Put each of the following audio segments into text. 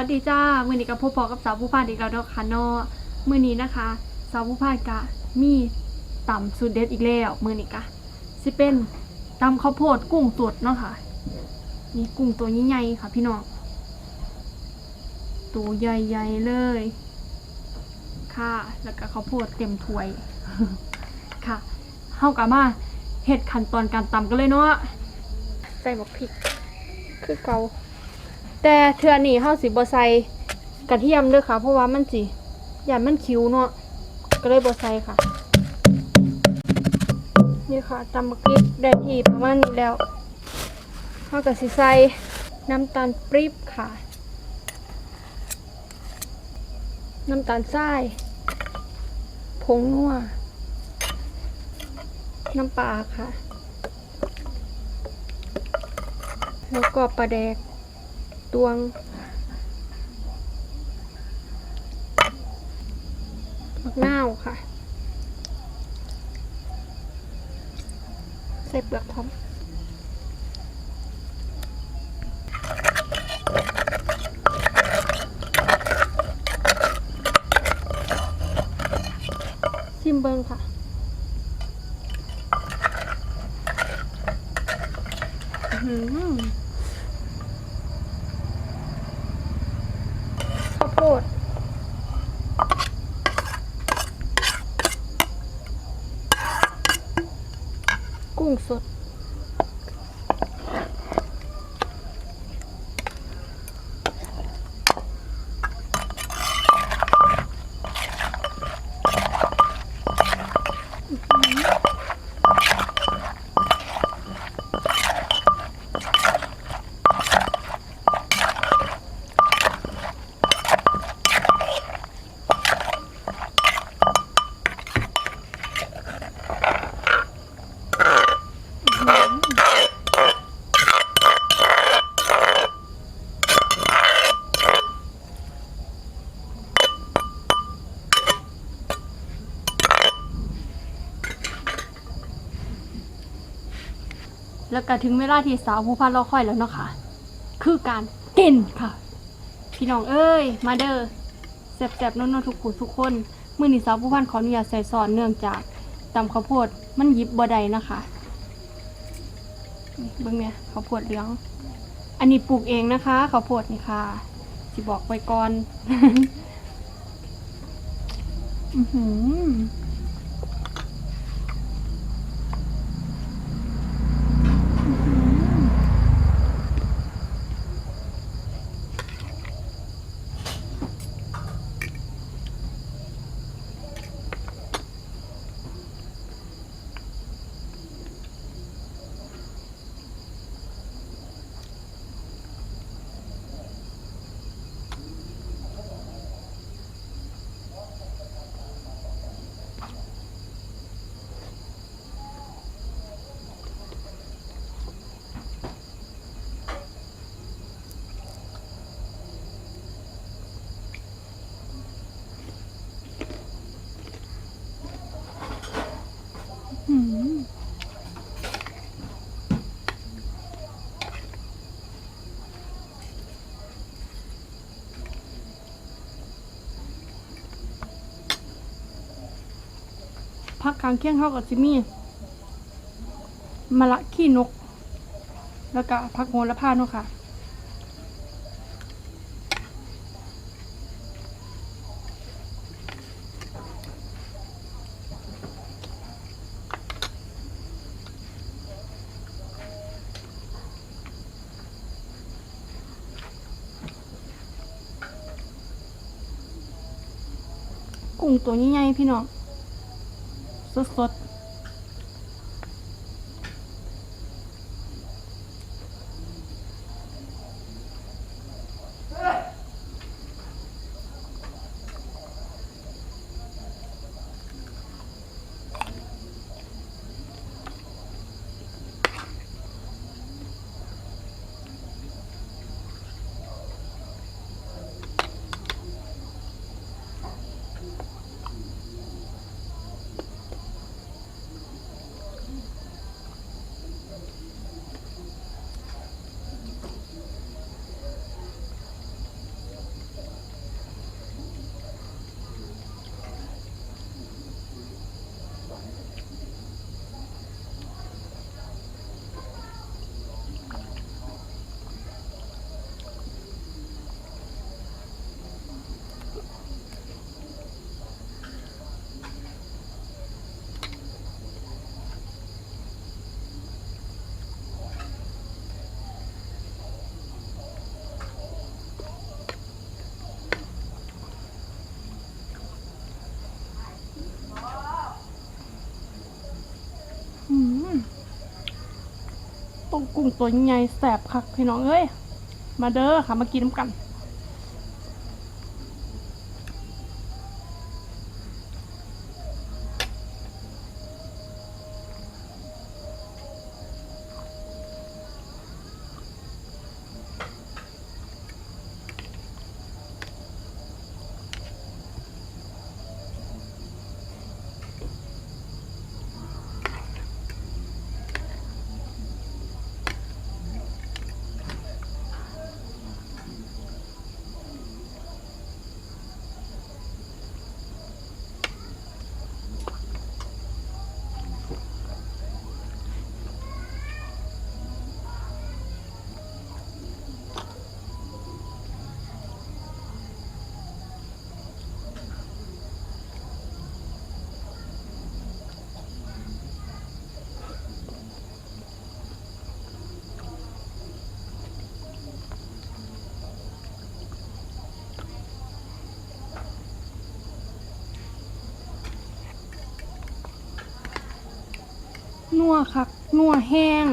สวัสดีจ้ามือนี้กับพ่อปอกับสาวผู้พานอีกแล้วเนาะค่ะเนาะมือนี้นะคะสาวผู้พานกะมีต่ำสุดเด็ดอีกแล้วมือนี้กะสิเป็นตำข้าวโพดกุ้งสดเนาะค่ะนี่กุ้งตัวใหญ่ๆค่ะพี่น้องตัวใหญ่ๆเลย ค่ะ แล้วก็ข้าวโพดเต็มถ้วยค่ะเฮากะมาเฮ็ดขั้นตอนการตำกันเลยเนาะใส่หมกพริกคือเกา แต่เทือนี่เฮาสิบ่ใส่กระเทียมเด้อค่ะ เพราะว่ามันสิอย่ามันคิ้วเนาะก็เลยบ่ใส่ค่ะ นี่ค่ะตำบักพริกได้ที่ประมาณนี้แล้วเฮาก็สิใส่น้ำตาลปรี๊บค่ะ น้ำตาลทรายผงนัวน้ำปลาค่ะ แล้วก็ปลาแดก ตวงมักนาวค่ะ ใส่เปลือกพร้อมชิมเบิงค่ะ อื้อหือ ข้าวโพด กุ้งสด แล้วก็ถึงเวลาที่สาวผู้พันรอคอยแล้วเนาะค่ะ คือการกินค่ะ พี่น้องเอ้ย มาเด้อแซ่บๆนนๆทุกผู้ทุกคน มื้อนี้สาวผู้พันขออนุญาตใส่ซอนเนื่องจากตำข้าวโพดมันหยิบบ่ได้นะคะเบิ่งเนี่ยข้าวโพดเหลือง อันนี้ปลูกเองนะคะข้าวโพดนี่ค่ะสิบอกไว้ก่อน อือหือ พักกลางเคียงเขากับจิมี่มะละขี้นก แล้วก็พักโหระพาเนาะค่ะกุ้งตัวใหญ่ๆพี่น้อง สด กุ้งตัวใหญ่แสบคักพี่น้องเอ้ย มาเด้อค่ะมากินน้ำกัน นัวคักนัวแห้ง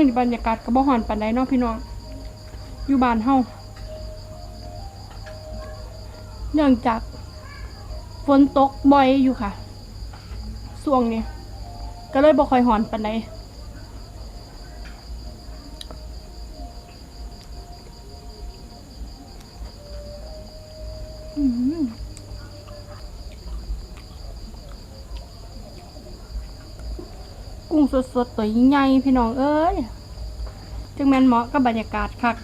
มื่อนี้บรรยากาศกระบอหอนปันไดเนาะพี่น้อง อยู่บ้านเฮาเนื่องจากฝนตกบ่อยอยู่ค่ะช่วงนี้ก็เลยบ่ค่อยหอนปันไดอืมกุ้งสดๆตัวใหญ่พี่น้องเอ้ย จึงแม่นเหมาะกับบรรยากาศคัก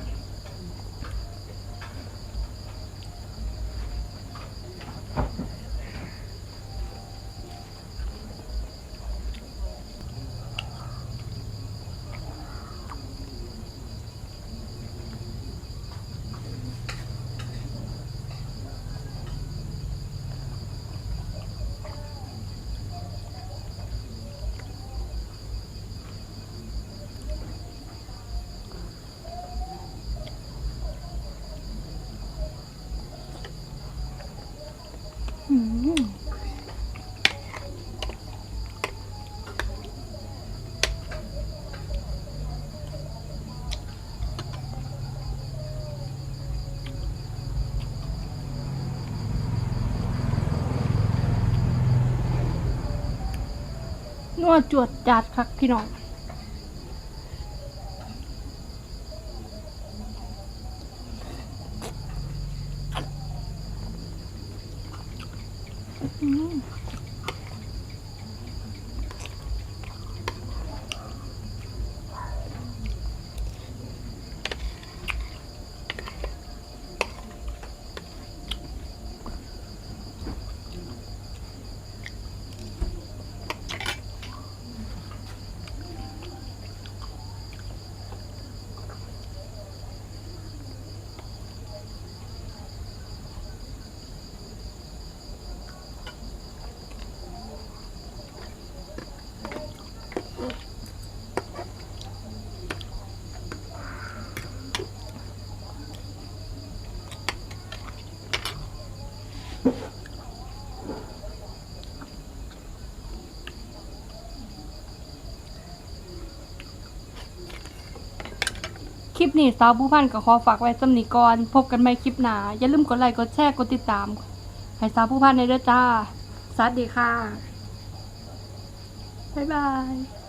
อืม นัวจวดจัดคักพี่น้อง อืมค ลิปนี้สาวผู้พันก็ขอฝากไว้สำนีก่อนพบกันใหม่คลิปหน้าอย่าลืมกดไลค์กดแชร์กดติดตามให้สาวผู้พันในเด้อจ้าสวัสดีค่ะบ๊ายบาย